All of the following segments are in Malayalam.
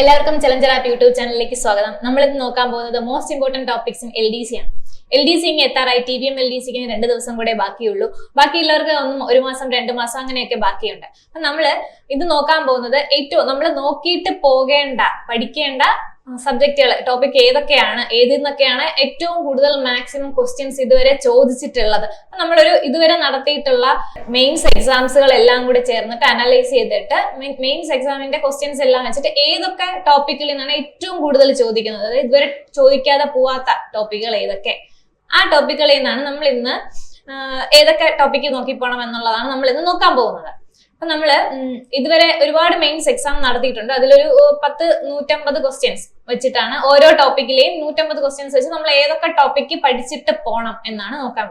എല്ലാവർക്കും ചലഞ്ചർ ആപ്പ് യൂട്യൂബ് ചാനലിലേക്ക് സ്വാഗതം. നമ്മൾ ഇന്ന് നോക്കാൻ പോകുന്നത് മോസ്റ്റ് ഇമ്പോർട്ടന്റ് ടോപ്പിക്സും എൽ ഡി സി ആണ്. എൽ ഡി സി എത്താറായി. T V M L D സിക്ക് രണ്ട് ദിവസം കൂടെ ബാക്കിയുള്ളൂ. ബാക്കിയുള്ളവർക്ക് ഒന്നും ഒരു മാസം രണ്ട് മാസം അങ്ങനെയൊക്കെ ബാക്കിയുണ്ട്. അപ്പൊ നമ്മൾ ഇത് നോക്കാൻ പോകുന്നത് ഏറ്റവും നമ്മൾ നോക്കിയിട്ട് പോകേണ്ട പഠിക്കേണ്ട സബ്ജക്റ്റുകൾ ടോപ്പിക് ഏതൊക്കെയാണ് ഏതിൽ നിന്നൊക്കെയാണ് ഏറ്റവും കൂടുതൽ മാക്സിമം ക്വസ്റ്റ്യൻസ് ഇതുവരെ ചോദിച്ചിട്ടുള്ളത്. അപ്പൊ നമ്മളൊരു ഇതുവരെ നടത്തിയിട്ടുള്ള മെയിൻസ് എക്സാംസുകൾ എല്ലാം കൂടി ചേർന്നിട്ട് അനലൈസ് ചെയ്തിട്ട് മെയിൻസ് എക്സാമിന്റെ ക്വസ്റ്റ്യൻസ് എല്ലാം വെച്ചിട്ട് ഏതൊക്കെ ടോപ്പിക്കിൽ നിന്നാണ് ഏറ്റവും കൂടുതൽ ചോദിക്കുന്നത്. അതായത് ഇതുവരെ ചോദിക്കാതെ പോവാത്ത ടോപ്പിക്കുകൾ ഏതൊക്കെ? ആ ടോപ്പിക്കുകളിൽ നിന്നാണ് നമ്മൾ ഇന്ന് ഏതൊക്കെ ടോപ്പിക്ക് നോക്കി പോകണം എന്നുള്ളതാണ് നമ്മൾ ഇന്ന് നോക്കാൻ പോകുന്നത്. അപ്പൊ നമ്മൾ ഇതുവരെ ഒരുപാട് മെയിൻസ് എക്സാം നടത്തിയിട്ടുണ്ട്. അതിലൊരു പത്ത് നൂറ്റമ്പത് ക്വസ്റ്റ്യൻസ് വെച്ചിട്ടാണ് ഓരോ ടോപ്പിക്കിലെയും നൂറ്റമ്പത് ക്വസ്റ്റ്യൻസ് വെച്ച് നമ്മൾ ഏതൊക്കെ ടോപ്പിക്ക് പഠിച്ചിട്ട് പോണം എന്നാണ് നോക്കാൻ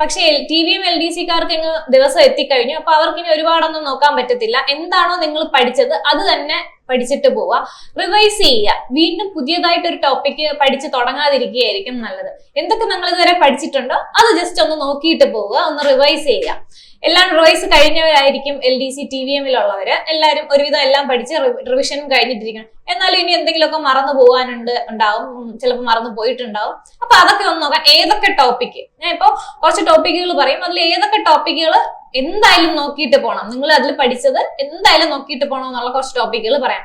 പക്ഷേ ടി വിയും എൽ ഡി സിക്കാർക്ക് ഇങ്ങ് ദിവസം എത്തിക്കഴിഞ്ഞു. അപ്പൊ അവർക്ക് ഇനി ഒരുപാടൊന്നും നോക്കാൻ പറ്റത്തില്ല. എന്താണോ നിങ്ങൾ പഠിച്ചത് അത് തന്നെ പഠിച്ചിട്ട് പോവുക റിവൈസ് ചെയ്യുക വീണ്ടും പുതിയതായിട്ട് ഒരു ടോപ്പിക് പഠിച്ച് തുടങ്ങാതിരിക്കുകയായിരിക്കും നല്ലത്. എന്തൊക്കെ നിങ്ങൾ ഇതുവരെ പഠിച്ചിട്ടുണ്ടോ? അത് ജസ്റ്റ് ഒന്ന് നോക്കിയിട്ട് പോവുക. ഒന്ന് റിവൈസ് ചെയ്യുക എല്ലാം revise കഴിഞ്ഞവരായിരിക്കും L D C T V എമ്മിലുള്ളവര് എല്ലാവരും ഒരുവിധം എല്ലാം പഠിച്ച് റിവിഷനും കഴിഞ്ഞിട്ടിരിക്കണം. എന്നാലും ഇനി എന്തെങ്കിലുമൊക്കെ മറന്നു പോകാനുണ്ട് ഉണ്ടാവും. ചിലപ്പോൾ മറന്നു പോയിട്ടുണ്ടാവും. അപ്പൊ അതൊക്കെ ഒന്ന് നോക്കാം. ഏതൊക്കെ ടോപ്പിക് ഞാൻ ഇപ്പോൾ കുറച്ച് ടോപ്പിക്കുകൾ പറയും. അതിൽ ഏതൊക്കെ ടോപ്പിക്കുകൾ എന്തായാലും നോക്കിയിട്ട് പോകണം നിങ്ങൾ അതിൽ പഠിച്ചത് എന്തായാലും നോക്കിയിട്ട് പോകണം എന്നുള്ള കുറച്ച് ടോപ്പിക്കുകൾ പറയാം.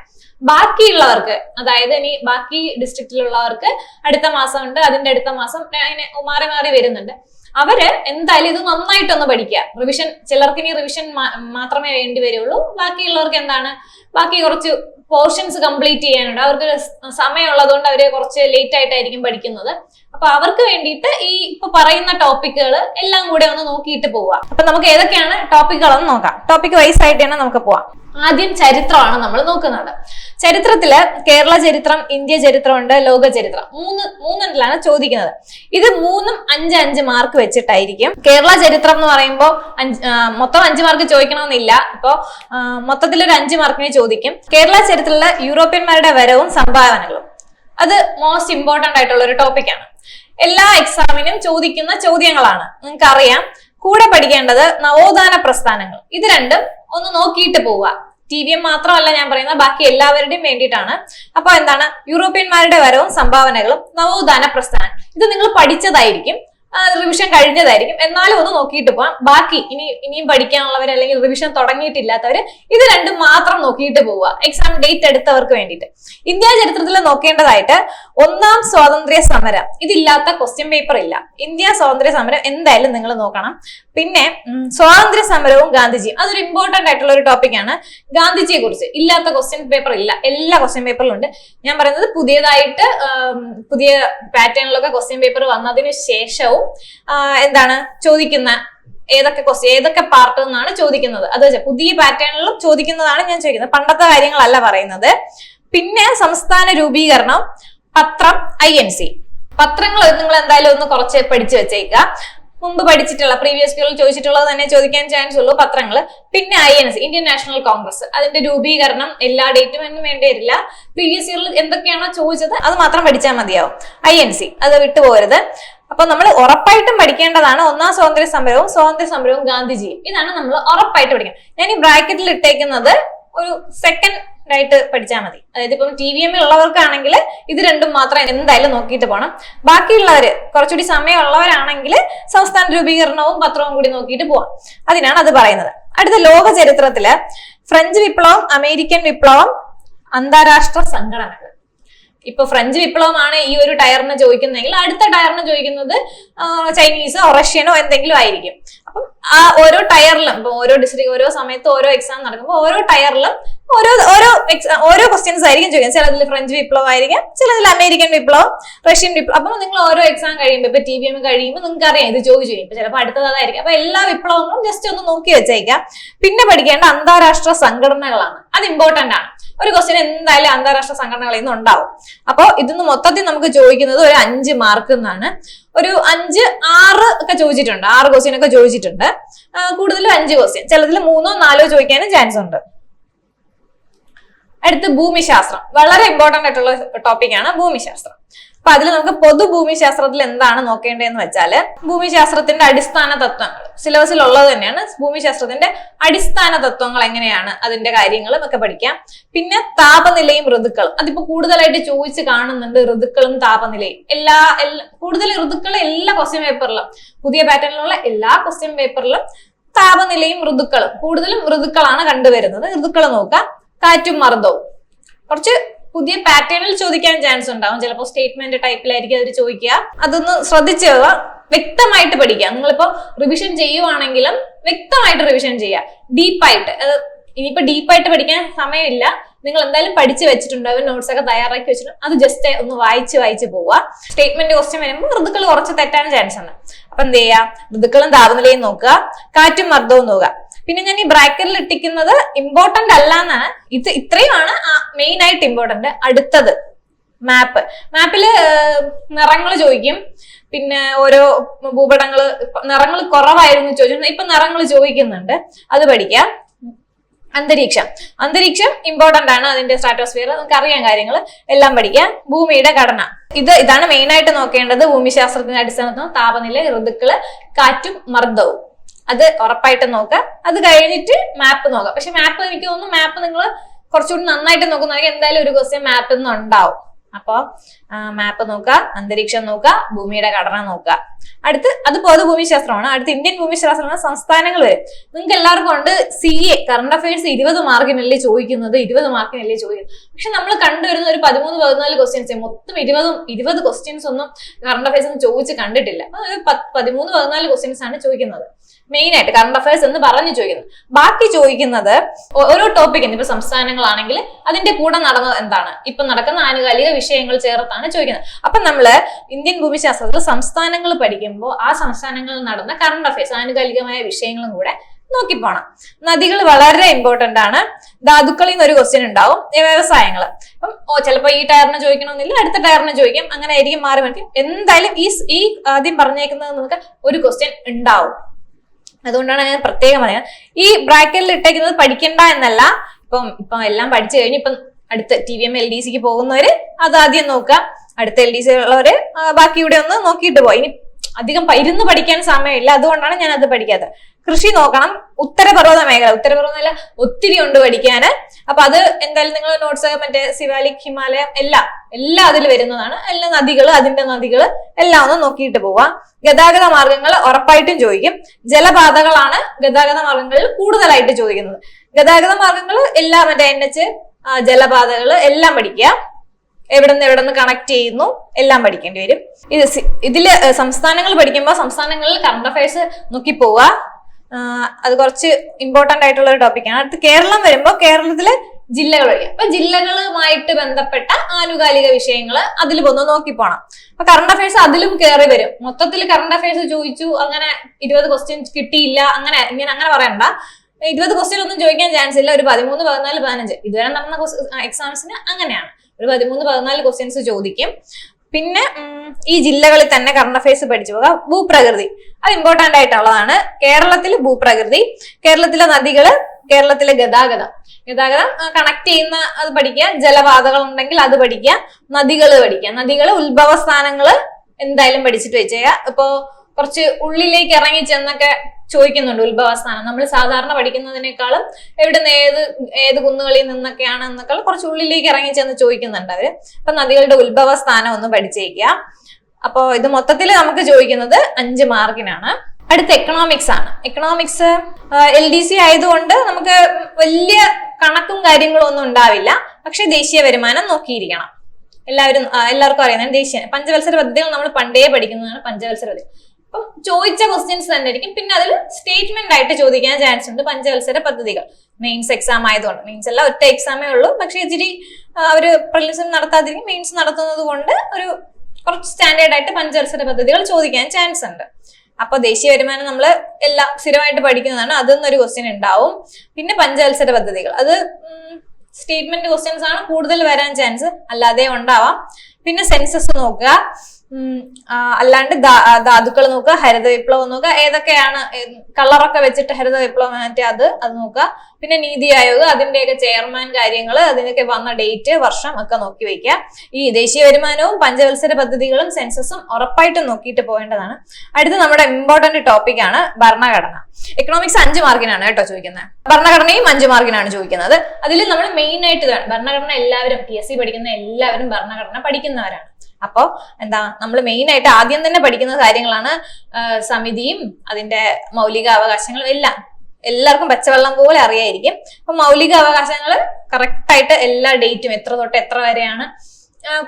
ബാക്കിയുള്ളവർക്ക് അതായത് ഇനി ബാക്കി ഡിസ്ട്രിക്റ്റിലുള്ളവർക്ക് അടുത്ത മാസം ഉണ്ട് അതിന്റെ അടുത്ത മാസം അങ്ങനെ മാറി മാറി വരുന്നുണ്ട്. അവർ എന്തായാലും ഇത് നന്നായിട്ടൊന്ന് പഠിക്കുക. റിവിഷൻ ചിലർക്ക് ഇനി റിവിഷൻ മാത്രമേ വേണ്ടി വരുള്ളൂ. ബാക്കിയുള്ളവർക്ക് എന്താണ് ബാക്കി കുറച്ച് പോർഷൻസ് കംപ്ലീറ്റ് ചെയ്യാനുണ്ട്. അവർക്ക് സമയമുള്ളതുകൊണ്ട് അവർ കുറച്ച് ലേറ്റ് ആയിട്ടായിരിക്കും പഠിക്കുന്നത്. അപ്പൊ അവർക്ക് വേണ്ടിയിട്ട് ഈ ഇപ്പൊ പറയുന്ന ടോപ്പിക്കുകൾ എല്ലാം കൂടെ ഒന്ന് നോക്കിയിട്ട് പോവാം അപ്പൊ നമുക്ക് ഏതൊക്കെയാണ് ടോപ്പിക്കുകളെന്ന് നോക്കാം. ടോപ്പിക് വൈസ് ആയിട്ട് തന്നെ നമുക്ക് പോവാം. ആദ്യം ചരിത്രമാണ് നമ്മൾ നോക്കുന്നത്. ചരിത്രത്തിൽ കേരള ചരിത്രം ഇന്ത്യ ചരിത്രമുണ്ട് ലോക ചരിത്രം. മൂന്ന് മൂന്നെണ്ണത്തിലാണ് ചോദിക്കുന്നത്. ഇത് മൂന്നും അഞ്ച് അഞ്ച് മാർക്ക് വെച്ചിട്ടായിരിക്കും. കേരള ചരിത്രം എന്ന് പറയുമ്പോൾ അഞ്ച് മൊത്തം അഞ്ച് മാർക്ക് ചോദിക്കണമെന്നില്ല. ഇപ്പോ മൊത്തത്തിൽ ഒരു അഞ്ച് മാർക്കിന് ചോദിക്കും. കേരള ചരിത്രത്തിലുള്ള യൂറോപ്യന്മാരുടെ വരവും സംഭാവനകളും. അത് മോസ്റ്റ് ഇമ്പോർട്ടന്റ് ആയിട്ടുള്ള ഒരു ടോപ്പിക്കാണ് എല്ലാ എക്സാമിനും ചോദിക്കുന്ന ചോദ്യങ്ങളാണ്. നിങ്ങൾക്ക് അറിയാം കൂടെ പഠിക്കേണ്ടത് നവോത്ഥാന പ്രസ്ഥാനങ്ങൾ. ഇത് രണ്ടും ഒന്ന് നോക്കിയിട്ട് പോവുക. ടി വി എം മാത്രമല്ല ഞാൻ പറയുന്നത് ബാക്കി എല്ലാവരുടെയും വേണ്ടിയിട്ടാണ്. അപ്പൊ എന്താണ്? യൂറോപ്യന്മാരുടെ വരവും സംഭാവനകളും നവോത്ഥാന പ്രസ്ഥാനം. ഇത് നിങ്ങൾ പഠിച്ചതായിരിക്കും. റിവിഷൻ കഴിഞ്ഞതായിരിക്കും. എന്നാലും ഒന്ന് നോക്കിയിട്ട് പോവാം. ബാക്കി ഇനി ഇനിയും പഠിക്കാനുള്ളവർ അല്ലെങ്കിൽ റിവിഷൻ തുടങ്ങിയിട്ടില്ലാത്തവർ ഇത് രണ്ടും മാത്രം നോക്കിയിട്ട് പോവുക. എക്സാം ഡേറ്റ് എടുത്തവർക്ക് വേണ്ടിയിട്ട്. ഇന്ത്യ ചരിത്രത്തിൽ നോക്കേണ്ടതായിട്ട് ഒന്നാം സ്വാതന്ത്ര്യ സമരം. ഇതില്ലാത്ത ക്വസ്റ്റ്യൻ പേപ്പർ ഇല്ല. ഇന്ത്യ സ്വാതന്ത്ര്യ സമരം എന്തായാലും നിങ്ങൾ നോക്കണം. പിന്നെ സ്വാതന്ത്ര്യ സമരവും ഗാന്ധിജിയും. അതൊരു ഇമ്പോർട്ടന്റ് ആയിട്ടുള്ള ഒരു ടോപ്പിക്കാണ് ഗാന്ധിജിയെ കുറിച്ച്. ഇല്ലാത്ത ക്വസ്റ്റ്യൻ പേപ്പർ ഇല്ല. എല്ലാ ക്വസ്റ്റ്യൻ പേപ്പറിലും ഉണ്ട്. ഞാൻ പറയുന്നത് പുതിയതായിട്ട് പുതിയ പാറ്റേണിലൊക്കെ ക്വസ്റ്റ്യൻ പേപ്പർ വന്നതിന് ശേഷവും ആ, എന്താണ്? ചോദിക്കുന്ന ഏതൊക്കെ ക്വസ്റ്റ്യൻ ഏതൊക്കെ പാർട്ട് എന്നാണ് ചോദിക്കുന്നത്. അത് പുതിയ പാറ്റേണിലും ചോദിക്കുന്നതാണ് ഞാൻ ചോദിക്കുന്നത്. പണ്ടത്തെ കാര്യങ്ങളല്ല പറയുന്നത്. പിന്നെ സംസ്ഥാന രൂപീകരണം പത്രം ഐ എൻ സി പത്രങ്ങൾ നിങ്ങൾ എന്തായാലും ഒന്ന് കുറച്ച് പഠിച്ചു വെച്ചേക്കുക. മുമ്പ് പഠിച്ചിട്ടുള്ള പ്രീവിയസ് ഇയറിൽ ചോദിച്ചിട്ടുള്ളത് തന്നെ ചോദിക്കാൻ ചാൻസ് ഉള്ളൂ പത്രങ്ങൾ. പിന്നെ I N S Indian National Congress അതിന്റെ രൂപീകരണം എല്ലാ ഡേറ്റും ഒന്നും വേണ്ടി വരില്ല. പ്രീവിയസ് ഇയറിൽ എന്തൊക്കെയാണോ ചോദിച്ചത് അത് മാത്രം പഠിച്ചാൽ മതിയാവും. ഐ എൻ സി അത് വിട്ടുപോകരുത്. അപ്പൊ നമ്മൾ ഉറപ്പായിട്ടും പഠിക്കേണ്ടതാണ് ഒന്നാം സ്വാതന്ത്ര്യ സമരവും സ്വാതന്ത്ര്യ സമരവും ഗാന്ധിജിയും. ഇതാണ് നമ്മൾ ഉറപ്പായിട്ട് പഠിക്കണം ഞാൻ ഈ ബ്രാക്കറ്റിൽ ഇട്ടേക്കുന്നത് ഒരു സെക്കൻഡ് ആയിട്ട് പഠിച്ചാൽ മതി. അതായത് ഇപ്പം ടി വി എമ്മിൽ ഉള്ളവർക്കാണെങ്കിൽ ഇത് രണ്ടും മാത്രം എന്തായാലും നോക്കിയിട്ട് പോകണം ബാക്കിയുള്ളവർ കുറച്ചുകൂടി സമയമുള്ളവരാണെങ്കിൽ സംസ്ഥാന രൂപീകരണവും പത്രവും കൂടി നോക്കിയിട്ട് പോവാം. അതിനാണ് അത് പറയുന്നത്. അടുത്ത ലോക ചരിത്രത്തിൽ ഫ്രഞ്ച് വിപ്ലവം അമേരിക്കൻ വിപ്ലവം അന്താരാഷ്ട്ര സംഘടനകൾ. ഇപ്പൊ ഫ്രഞ്ച് വിപ്ലവമാണ് ഈ ഒരു ടയറിന് ചോദിക്കുന്നതെങ്കിൽ അടുത്ത ടയറിന് ചോദിക്കുന്നത് ചൈനീസോ റഷ്യനോ എന്തെങ്കിലും ആയിരിക്കും. അപ്പം ആ ഓരോ ടയറിലും ഇപ്പൊ ഓരോ ഡിസ്ട്രിക്ട് ഓരോ സമയത്ത് ഓരോ എക്സാം നടക്കുമ്പോൾ ഓരോ ടയറിലും ഓരോ ഓരോ എക്സാം ഓരോ ക്വസ്റ്റ്യൻസ് ആയിരിക്കും ചോദിക്കുന്നത്. ചിലതിൽ ഫ്രഞ്ച് വിപ്ലവം ആയിരിക്കും ചിലതിൽ അമേരിക്കൻ വിപ്ലവം റഷ്യൻ വിപ്ലവം. അപ്പൊ നിങ്ങൾ ഓരോ എക്സാം കഴിയുമ്പോൾ ഇപ്പൊ ടി വി എം കഴിയുമ്പോൾ നിങ്ങൾക്ക് അറിയാം ഇത് ചോദിച്ചു ഇപ്പൊ ചിലപ്പോൾ അടുത്തത് അതായിരിക്കും. അപ്പൊ എല്ലാ വിപ്ലവങ്ങളും ജസ്റ്റ് ഒന്ന് നോക്കി വെച്ചേക്കാം. പിന്നെ പഠിക്കേണ്ട അന്താരാഷ്ട്ര സംഘടനകളാണ്. അത് ഇമ്പോർട്ടന്റ് ആണ്. ഒരു ക്വസ്റ്റ്യൻ എന്തായാലും അന്താരാഷ്ട്ര സംഘടനകളിൽ നിന്ന് ഉണ്ടാവും അപ്പോ ഇതിന്ന് മൊത്തത്തിൽ നമുക്ക് ചോദിക്കുന്നത് ഒരു അഞ്ച് മാർക്ക് എന്നാണ്. ഒരു അഞ്ച് ആറ് ഒക്കെ ചോദിച്ചിട്ടുണ്ട്. ആറ് ക്വസ്റ്റ്യൻ ഒക്കെ ചോദിച്ചിട്ടുണ്ട്. കൂടുതലും അഞ്ച് ക്വസ്റ്റ്യൻ ചിലതിൽ മൂന്നോ നാലോ ചോദിക്കാനും ചാൻസ് ഉണ്ട്. അടുത്ത് ഭൂമിശാസ്ത്രം. വളരെ ഇമ്പോർട്ടന്റ് ആയിട്ടുള്ള ടോപ്പിക്കാണ് ഭൂമിശാസ്ത്രം. അപ്പൊ അതിൽ നമുക്ക് പൊതു ഭൂമിശാസ്ത്രത്തിൽ എന്താണ് നോക്കേണ്ടതെന്ന് വെച്ചാൽ ഭൂമിശാസ്ത്രത്തിന്റെ അടിസ്ഥാന തത്വങ്ങൾ. സിലബസിൽ ഉള്ളത് തന്നെയാണ് ഭൂമിശാസ്ത്രത്തിന്റെ അടിസ്ഥാന തത്വങ്ങൾ എങ്ങനെയാണ് അതിന്റെ കാര്യങ്ങളും ഒക്കെ പഠിക്കാം. പിന്നെ താപനിലയും ഋതുക്കളും. അതിപ്പോ കൂടുതലായിട്ട് ചോദിച്ച് കാണുന്നുണ്ട് ഋതുക്കളും താപനിലയും. എല്ലാ കൂടുതൽ ഋതുക്കൾ എല്ലാ ക്വസ്റ്റ്യൻ പേപ്പറിലും പുതിയ പാറ്റേണിലുള്ള എല്ലാ ക്വസ്റ്റ്യൻ പേപ്പറിലും താപനിലയും ഋതുക്കളും. കൂടുതലും ഋതുക്കളാണ് കണ്ടുവരുന്നത്. ഋതുക്കൾ നോക്കാം കാറ്റും മർദ്ദവും. കുറച്ച് പുതിയ പാറ്റേണിൽ ചോദിക്കാൻ ചാൻസ് ഉണ്ടാവും. ചിലപ്പോൾ സ്റ്റേറ്റ്മെന്റ് ടൈപ്പിലായിരിക്കും അവർ ചോദിക്കുക. അതൊന്ന് ശ്രദ്ധിച്ചു വ്യക്തമായിട്ട് പഠിക്കുക. നിങ്ങളിപ്പോ റിവിഷൻ ചെയ്യുവാണെങ്കിലും വ്യക്തമായിട്ട് റിവിഷൻ ചെയ്യുക. ഡീപ്പായിട്ട് ഇനിയിപ്പോ ഡീപ്പായിട്ട് പഠിക്കാൻ സമയമില്ല. നിങ്ങൾ എന്തായാലും പഠിച്ചു വെച്ചിട്ടുണ്ടാവും നോട്ട്സ് ഒക്കെ തയ്യാറാക്കി വെച്ചിട്ടുണ്ട്. അത് ജസ്റ്റ് ഒന്ന് വായിച്ച് വായിച്ച് പോവുക. സ്റ്റേറ്റ്മെന്റ് ക്വസ്റ്റ്യൻ വരുമ്പോൾ ഋതുക്കൾ കുറച്ച് തെറ്റാൻ ചാൻസ് ഉണ്ട് അപ്പൊ എന്ത് ചെയ്യുക? ഋതുക്കളും താപനിലയും നോക്കുക. കാറ്റും മർദ്ദവും നോക്കുക. പിന്നെ ഞാൻ ഈ ബ്രാക്കറ്റിൽ ഇട്ടിക്കുന്നത് ഇമ്പോർട്ടന്റ് അല്ല എന്നാണ് ഇത് ഇത്രയുമാണ് മെയിൻ ആയിട്ട് ഇമ്പോർട്ടന്റ് അടുത്തത് മാപ്പ് മാപ്പിൽ നിറങ്ങൾ ചോദിക്കും. പിന്നെ ഓരോ ഭൂപടങ്ങൾ നിറങ്ങൾ കുറവായിരുന്നു ചോദിച്ചു ഇപ്പൊ നിറങ്ങൾ ചോദിക്കുന്നുണ്ട്. അത് പഠിക്കാം. അന്തരീക്ഷം. അന്തരീക്ഷം ഇമ്പോർട്ടന്റ് ആണ് അതിന്റെ സ്ട്രാറ്റോസ്ഫിയർ നമുക്ക് അറിയാൻ കാര്യങ്ങൾ എല്ലാം പഠിക്കാം. ഭൂമിയുടെ ഘടന. ഇത് ഇതാണ് മെയിൻ ആയിട്ട് നോക്കേണ്ടത്. ഭൂമിശാസ്ത്രത്തിന്റെ അടിസ്ഥാനത്തിൽ താപനില ഋതുക്കൾ കാറ്റും മർദ്ദവും. അത് ഉറപ്പായിട്ട് നോക്കുക. അത് കഴിഞ്ഞിട്ട് മാപ്പ് നോക്കാം പക്ഷെ മാപ്പ് എനിക്ക് തോന്നുന്നു മാപ്പ് നിങ്ങൾ കുറച്ചുകൂടി നന്നായിട്ട് നോക്കുന്നതായിരിക്കും എന്തായാലും ഒരു ക്വസ്റ്റ്യൻ മാപ്പിൽ നിന്ന് ഉണ്ടാവും. അപ്പോ മാപ്പ് നോക്കുക അന്തരീക്ഷം നോക്കുക ഭൂമിയുടെ ഘടന നോക്കുക. അടുത്ത് അത് ഭൂമിശാസ്ത്രമാണ് അടുത്ത് ഇന്ത്യൻ ഭൂമിശാസ്ത്രമാണ് സംസ്ഥാനങ്ങൾ വരെ. നിങ്ങൾക്ക് എല്ലാവർക്കും ഉണ്ട് സി എ കറണ്ട് അഫയേഴ്സ് ഇരുപത് മാർക്കിനല്ലേ ചോദിക്കുന്നത്? ഇരുപത് മാർക്കിനല്ലേ ചോദിക്കുന്നത്? പക്ഷെ നമ്മൾ കണ്ടുവരുന്ന ഒരു പതിമൂന്ന് പതിനാല് ക്വസ്റ്റ്യൻസ് മൊത്തം ഇരുപതും ഇരുപത് ക്വസ്റ്റ്യൻസ് ഒന്നും കറണ്ട് അഫയേഴ്സ് ഒന്നും ചോദിച്ച് കണ്ടിട്ടില്ല. പതിമൂന്ന് പതിനാല് ക്വസ്റ്റ്യൻസ് ആണ് ചോദിക്കുന്നത്. മെയിൻ ആയിട്ട് കറണ്ട് അഫയേഴ്സ് എന്ന് പറഞ്ഞു ചോദിക്കുന്നത് ബാക്കി ചോദിക്കുന്നത് ഓരോ ടോപ്പിക്കിന് ഇപ്പൊ സംസ്ഥാനങ്ങളാണെങ്കിൽ അതിന്റെ കൂടെ നടന്നത് എന്താണ്? ഇപ്പൊ നടക്കുന്ന ആനുകാലിക വിഷയങ്ങൾ ചേർത്താണ് ചോദിക്കുന്നത്. അപ്പൊ നമ്മൾ ഇന്ത്യൻ ഭൂമിശാസ്ത്രത്തിൽ സംസ്ഥാനങ്ങൾ പഠിക്കുമ്പോൾ ആ സംസ്ഥാനങ്ങളിൽ നടന്ന കറണ്ട് അഫയേഴ്സ് ആനുകാലികമായ വിഷയങ്ങളും കൂടെ നോക്കിപ്പോണം നദികൾ വളരെ ഇമ്പോർട്ടന്റ് ആണ്. ധാതുക്കളിൽ നിന്ന് ഒരു ക്വസ്റ്റ്യൻ ഉണ്ടാവും. വ്യവസായങ്ങൾ. അപ്പം ഓ ചിലപ്പോൾ ഈ ടയറിന് ചോദിക്കണമെന്നില്ല അടുത്ത ടയറിന് ചോദിക്കും. അങ്ങനെ ആയിരിക്കും മാറി മാറ്റി എന്തായാലും ഈ ഈ ആദ്യം പറഞ്ഞേക്കുന്നത് നമുക്ക് ഒരു ക്വസ്റ്റ്യൻ ഉണ്ടാവും. അതുകൊണ്ടാണ് ഞാൻ പ്രത്യേകം പറയുന്നത്. ഈ ബ്രാക്കറ്റിൽ ഇട്ടേക്കുന്നത് പഠിക്കണ്ട എന്നല്ല. ഇപ്പം ഇപ്പം എല്ലാം പഠിച്ചു കഴിഞ്ഞ് ഇപ്പം അടുത്ത T V M L D സിക്ക് പോകുന്നവര് അത് ആദ്യം നോക്കാം അടുത്ത എൽ ഡി സി ഉള്ളവര് ബാക്കി ഇവിടെ ഒന്ന് നോക്കിയിട്ട് പോയി. ഇനി അധികം ഇരുന്ന് പഠിക്കാൻ സമയമില്ല. അതുകൊണ്ടാണ് ഞാൻ അത് പഠിക്കാത്തത്. കൃഷി നോക്കണം. ഉത്തരപർവത മേഖല. ഉത്തരപർവത മേഖല ഒത്തിരി ഉണ്ട് പഠിക്കാന്. അപ്പൊ അത് എന്തായാലും നിങ്ങൾ നോട്ട്സ് മറ്റേ ശിവാലിക് ഹിമാലയം എല്ലാം എല്ലാം അതിൽ വരുന്നതാണ്. എല്ലാ നദികൾ അതിന്റെ നദികൾ എല്ലാം ഒന്ന് നോക്കിയിട്ട് പോവാം. ഗതാഗത മാർഗങ്ങൾ ഉറപ്പായിട്ടും ചോദിക്കും. ജലപാതകളാണ് ഗതാഗത മാർഗങ്ങളിൽ കൂടുതലായിട്ട് ചോദിക്കുന്നത്. ഗതാഗത മാർഗങ്ങൾ എല്ലാം മറ്റേ എൻ എച്ച് ജലപാതകൾ എല്ലാം പഠിക്കുക. എവിടെ നിന്ന് എവിടെ നിന്ന് കണക്ട് ചെയ്യുന്നു എല്ലാം പഠിക്കേണ്ടി വരും. ഇത് ഇതിൽ സംസ്ഥാനങ്ങൾ പഠിക്കുമ്പോൾ സംസ്ഥാനങ്ങളിൽ കറണ്ട് അഫയേഴ്സ് നോക്കി പോവുക അത് കുറച്ച് ഇമ്പോർട്ടന്റ് ആയിട്ടുള്ള ഒരു ടോപ്പിക്കാണ് അടുത്ത് കേരളം വരുമ്പോൾ കേരളത്തിലെ ജില്ലകൾ. വഴി അപ്പൊ ജില്ലകളുമായിട്ട് ബന്ധപ്പെട്ട ആനുകാലിക വിഷയങ്ങൾ അതിൽ ഒന്ന് നോക്കി പോണം. അപ്പൊ കറണ്ട് അഫയേഴ്സ് അതിലും കയറി വരും. മൊത്തത്തിൽ കറണ്ട് അഫയേഴ്സ് ചോദിച്ചു അങ്ങനെ ഇരുപത് ക്വസ്റ്റ്യൻസ് കിട്ടിയില്ല അങ്ങനെ ഇങ്ങനെ അങ്ങനെ പറയണ്ട. ഇരുപത് ക്വസ്റ്റ്യൻ ഒന്നും ചോദിക്കാൻ ചാൻസ് ഇല്ല. ഒരു പതിമൂന്ന് പതിനാല് പതിനഞ്ച്. ഇതുവരെ നടന്ന എക്സാംസിന് അങ്ങനെയാണ്. ഒരു പതിമൂന്ന് പതിനാല് ക്വസ്റ്റ്യൻസ് ചോദിക്കും. പിന്നെ ഈ ജില്ലകളിൽ തന്നെ കറണ്ട് അഫയേഴ്സ് പഠിച്ചു പോകാം. ഭൂപ്രകൃതി. അത് ഇമ്പോർട്ടന്റ് ആയിട്ടുള്ളതാണ്. കേരളത്തിൽ ഭൂപ്രകൃതി. കേരളത്തിലെ നദികൾ കേരളത്തിലെ ഗതാഗതം. ഗതാഗതം കണക്ട് ചെയ്യുന്ന അത് പഠിക്കുക ജലപാതകൾ ഉണ്ടെങ്കിൽ അത് പഠിക്കുക നദികൾ പഠിക്കുക. നദികൾ ഉത്ഭവ സ്ഥാനങ്ങൾ എന്തായാലും പഠിച്ചിട്ട് വെച്ചേക്കുക ഇപ്പോ കുറച്ച് ഉള്ളിലേക്ക് ഇറങ്ങി ചെന്നൊക്കെ ചോദിക്കുന്നുണ്ട് ഉത്ഭവസ്ഥാനം നമ്മൾ സാധാരണ പഠിക്കുന്നതിനേക്കാളും എവിടെ നിന്ന് ഏത് ഏത് കുന്നുകളിൽ നിന്നൊക്കെയാണ് എന്നൊക്കെ കുറച്ച് ഉള്ളിലേക്ക് ഇറങ്ങി ചെന്ന് ചോദിക്കുന്നുണ്ട് അവർ. അപ്പൊ നദികളുടെ ഉത്ഭവസ്ഥാനം ഒന്ന് പഠിച്ചേക്കുക അപ്പോൾ ഇത് മൊത്തത്തിൽ നമുക്ക് ചോദിക്കുന്നത് അഞ്ച് മാർക്കിനാണ്. അടുത്ത എക്കണോമിക്സ് ആണ്. എക്കണോമിക്സ് എൽ ഡി സി ആയതുകൊണ്ട് നമുക്ക് വലിയ കണക്കും കാര്യങ്ങളും ഒന്നും ഉണ്ടാവില്ല. പക്ഷെ ദേശീയ വരുമാനം നോക്കിയിരിക്കണം. എല്ലാവരും എല്ലാവർക്കും അറിയുന്നത് ദേശീയ പഞ്ചവത്സര പദ്ധതികൾ നമ്മൾ പണ്ടേ പഠിക്കുന്നതാണ് പഞ്ചവത്സര പദ്ധതി. അപ്പം ചോദിച്ച ക്വസ്റ്റ്യൻസ് തന്നെ ആയിരിക്കും. പിന്നെ അതിൽ സ്റ്റേറ്റ്മെന്റ് ആയിട്ട് ചോദിക്കാൻ ചാൻസ് ഉണ്ട് പഞ്ചവത്സര പദ്ധതികൾ. മെയിൻസ് എക്സാം ആയതുകൊണ്ട്. മെയിൻസ് എല്ലാം ഒറ്റ എക്സാമേ ഉള്ളൂ. പക്ഷേ ഇച്ചിരി അവർ പ്രിലിംസ് നടത്താതിരിക്കും മെയിൻസ് നടത്തുന്നത് കൊണ്ട് ഒരു കുറച്ച് സ്റ്റാൻഡേർഡ് ആയിട്ട് പഞ്ചവത്സര പദ്ധതികൾ ചോദിക്കാൻ ചാൻസ് ഉണ്ട്. അപ്പൊ ദേശീയ വരുമാനം നമ്മൾ എല്ലാം സ്ഥിരമായിട്ട് പഠിക്കുന്നതാണ്. അതൊന്നും ഒരു ക്വസ്റ്റ്യൻ ഉണ്ടാവും. പിന്നെ പഞ്ചവത്സര പദ്ധതികൾ. അത് സ്റ്റേറ്റ്മെന്റ് ക്വസ്റ്റ്യൻസ് ആണ് കൂടുതൽ വരാൻ ചാൻസ് അല്ലാതെ ഉണ്ടാവാം. പിന്നെ സെൻസസ് നോക്കുക. അല്ലാണ്ട് ധാതുക്കൾ നോക്കുക ഹരിത വിപ്ലവം നോക്കുക ഏതൊക്കെയാണ് കളറൊക്കെ വെച്ചിട്ട് ഹരിത വിപ്ലവം മറ്റേ അത് അത് നോക്കുക. പിന്നെ നീതി ആയോഗ് അതിന്റെയൊക്കെ ചെയർമാൻ കാര്യങ്ങൾ അതിനൊക്കെ വന്ന ഡേറ്റ് വർഷം ഒക്കെ നോക്കി വെക്കുക. ഈ ദേശീയ വരുമാനവും പഞ്ചവത്സര പദ്ധതികളും സെൻസസും ഉറപ്പായിട്ടും നോക്കിയിട്ട് പോകേണ്ടതാണ്. അടുത്ത നമ്മുടെ ഇമ്പോർട്ടന്റ് ടോപ്പിക് ആണ് ഭരണഘടന. എക്കണോമിക്സ് അഞ്ച് മാർക്കിനാണ് കേട്ടോ ചോദിക്കുന്നത്. ഭരണഘടനയും അഞ്ച് മാർക്കിനാണ് ചോദിക്കുന്നത്. അതിൽ നമ്മൾ മെയിൻ ആയിട്ട് ഭരണഘടന എല്ലാവരും പി എസ് സി പഠിക്കുന്ന എല്ലാവരും ഭരണഘടന പഠിക്കുന്നവരാണ്. അപ്പോ എന്താ നമ്മൾ മെയിൻ ആയിട്ട് ആദ്യം തന്നെ പഠിക്കുന്ന കാര്യങ്ങളാണ് സമിതിയും അതിന്റെ മൗലിക അവകാശങ്ങളും എല്ലാം. എല്ലാവർക്കും പച്ചവെള്ളം പോലെ അറിയായിരിക്കും. അപ്പൊ മൗലിക അവകാശങ്ങൾ കറക്റ്റ് ആയിട്ട് എല്ലാ ഡേറ്റും എത്ര തൊട്ട് എത്ര വരെയാണ്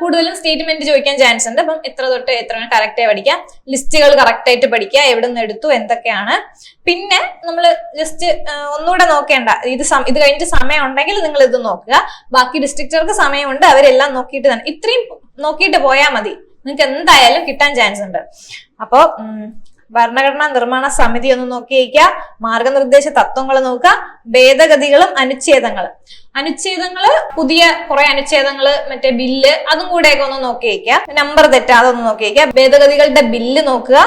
കൂടുതലും സ്റ്റേറ്റ്മെന്റ് ചോദിക്കാൻ ചാൻസ് ഉണ്ട്. അപ്പം എത്ര തൊട്ട് എത്ര കറക്റ്റായി പഠിക്കാം? ലിസ്റ്റുകൾ കറക്റ്റായിട്ട് പഠിക്കുക. എവിടെ നിന്ന് എടുത്തു? എന്തൊക്കെയാണ്? പിന്നെ നമ്മൾ ജസ്റ്റ് ഒന്നുകൂടെ നോക്കേണ്ട. ഇത് ഇത് കഴിഞ്ഞിട്ട് സമയം ഉണ്ടെങ്കിൽ നിങ്ങൾ ഇത് നോക്കുക. ബാക്കി ഡിസ്ട്രിക്റ്റുകൾക്ക് സമയമുണ്ട്. അവരെല്ലാം നോക്കിയിട്ട് തന്നെ. ഇത്രയും നോക്കിയിട്ട് പോയാൽ മതി. നിങ്ങൾക്ക് എന്തായാലും കിട്ടാൻ ചാൻസ് ഉണ്ട്. അപ്പോൾ ഭരണഘടനാ നിർമ്മാണ സമിതി ഒന്ന് നോക്കിയേക്കുക. മാർഗനിർദ്ദേശ തത്വങ്ങൾ നോക്കുക. ഭേദഗതികളും അനുച്ഛേദങ്ങളും. അനുച്ഛേദങ്ങൾ പുതിയ കുറെ അനുച്ഛേദങ്ങൾ മറ്റേ ബില്ല് അതും കൂടെയൊക്കെ ഒന്ന് നോക്കിയേക്കുക നമ്പർ തെറ്റാതെ ഒന്ന് നോക്കിയേക്കുക ഭേദഗതികളുടെ ബില്ല് നോക്കുക.